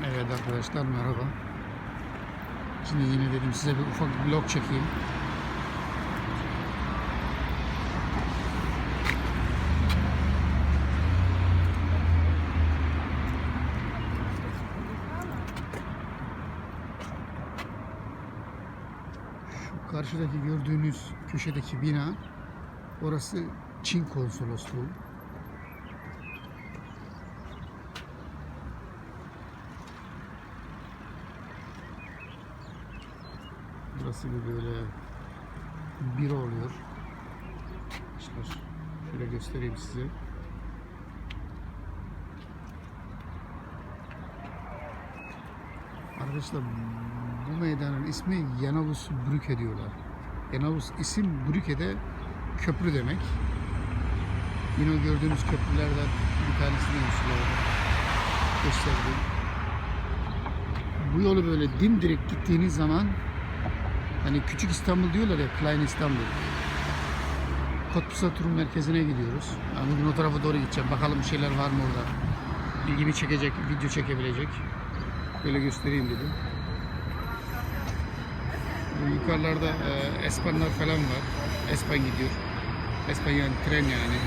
Evet arkadaşlar merhaba. Şimdi yine dedim size bir ufak vlog çekeyim. Şu karşıdaki gördüğünüz köşedeki bina orası Çin konsolosluğu. Burası bir böyle büro oluyor. Arkadaşlar şöyle göstereyim size. Arkadaşlar bu meydanın ismi Yanavus Brücke diyorlar. Yanavus isim Brücke'de köprü demek. Yine gördüğünüz köprülerden bir tanesini gösterdim. Bu yolu böyle dimdirek gittiğiniz zaman Hani küçük İstanbul diyorlar ya, Klein İstanbul. Kotbusa turun merkezine gidiyoruz. Yani bugün o tarafa doğru gideceğim. Bakalım bir şeyler var mı orada. İlgimi çekecek, video çekebilecek. Böyle göstereyim dedim. Yukarılarda e, Espanlar falan var. Espan gidiyor. Espan yani tren yani.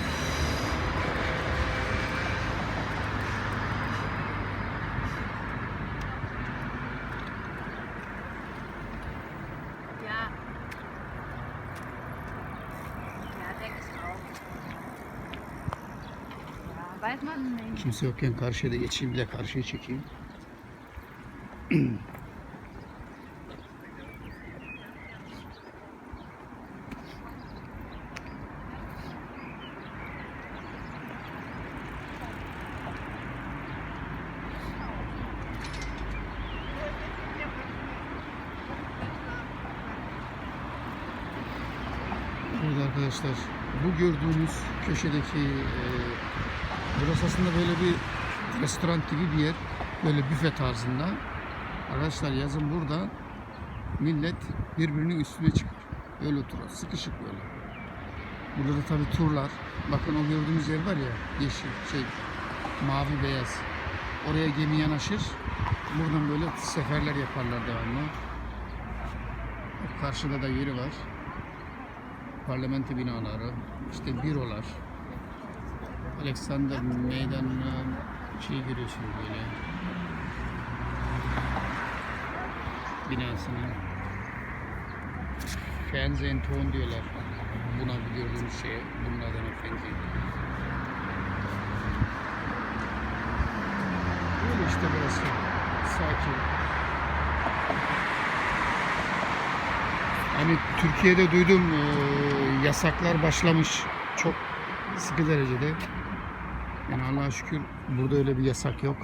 Kimse yokken karşıya da geçeyim bir de karşıya çekeyim. Burada arkadaşlar bu gördüğünüz köşedeki e, burası aslında böyle bir restoran gibi bir yer. Böyle büfe tarzında. Arkadaşlar yazın burada millet birbirinin üstüne çıkıyor. Öyle oturuyor. Sıkışık böyle. Burada da tabii turlar. Bakın o gördüğünüz yer var ya yeşil şey mavi beyaz. Oraya gemi yanaşır. Buradan böyle seferler yaparlar devamlı. Karşıda da yeri var parlamento binaları, işte bürolar, Alexander Meydanı'na şey görüyorsunuz böyle. Binasını. Fernsehton diyorlar. Buna gördüğünüz şeye bunun adına Fernsehen böyle işte burası. Sakin. Hani Türkiye'de duydum yasaklar başlamış çok sıkı derecede. Yani Allah'a şükür burada öyle bir yasak yok.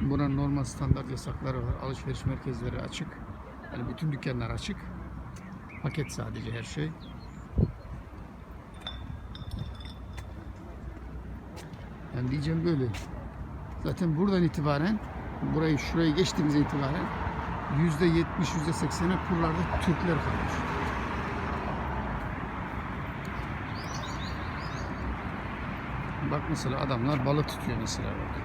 Buranın normal standart yasakları var. Alışveriş merkezleri açık. Yani bütün dükkanlar açık. Paket sadece her şey. Yani diyeceğim böyle. Zaten buradan itibaren burayı şurayı geçtiğimiz itibaren yüzde yetmiş, yüzde seksene kurlarda Türkler kalmış. Bak mesela adamlar balık tutuyor mesela bak.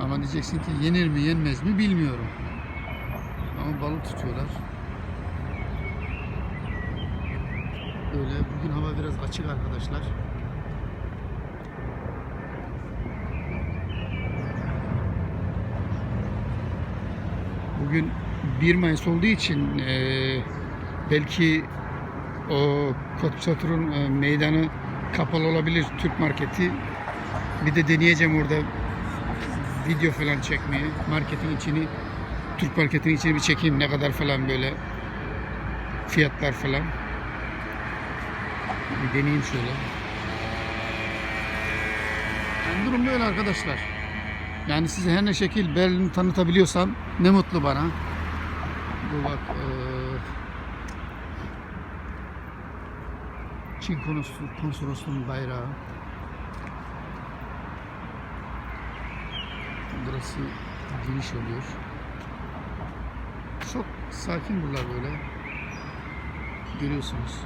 Ama diyeceksin ki yenir mi yenmez mi bilmiyorum. Ama balık tutuyorlar. Böyle bugün hava biraz açık arkadaşlar. Bugün 1 Mayıs olduğu için eee, belki o Kotsatur'un e, meydanı kapalı olabilir Türk marketi. Bir de deneyeceğim orada video falan çekmeyi. Marketin içini Türk marketin içini bir çekeyim ne kadar falan böyle fiyatlar falan. Bir deneyeyim şöyle. Yani durum böyle arkadaşlar. Yani size her ne şekil Berlin'i tanıtabiliyorsam ne mutlu bana. Bu bak eee Çin konsolosluğunun bayrağı. Burası giriş oluyor. Çok sakin buralar böyle. Görüyorsunuz.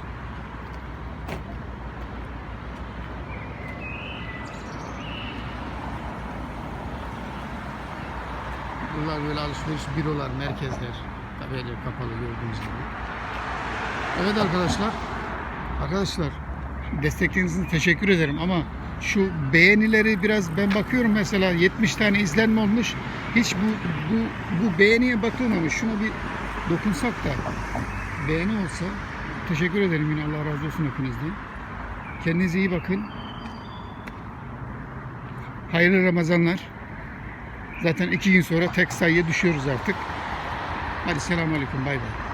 Buralar böyle alışveriş bürolar, merkezler. Tabii kapalı gördüğünüz gibi. Evet arkadaşlar. Arkadaşlar destekleriniz için teşekkür ederim ama şu beğenileri biraz ben bakıyorum mesela 70 tane izlenme olmuş. Hiç bu bu bu beğeniye bakılmamış. Şuna bir dokunsak da beğeni olsa teşekkür ederim yine Allah razı olsun hepinizden. Kendinize iyi bakın. Hayırlı Ramazanlar. Zaten iki gün sonra tek sayıya düşüyoruz artık. Hadi selamun aleyküm bay bay.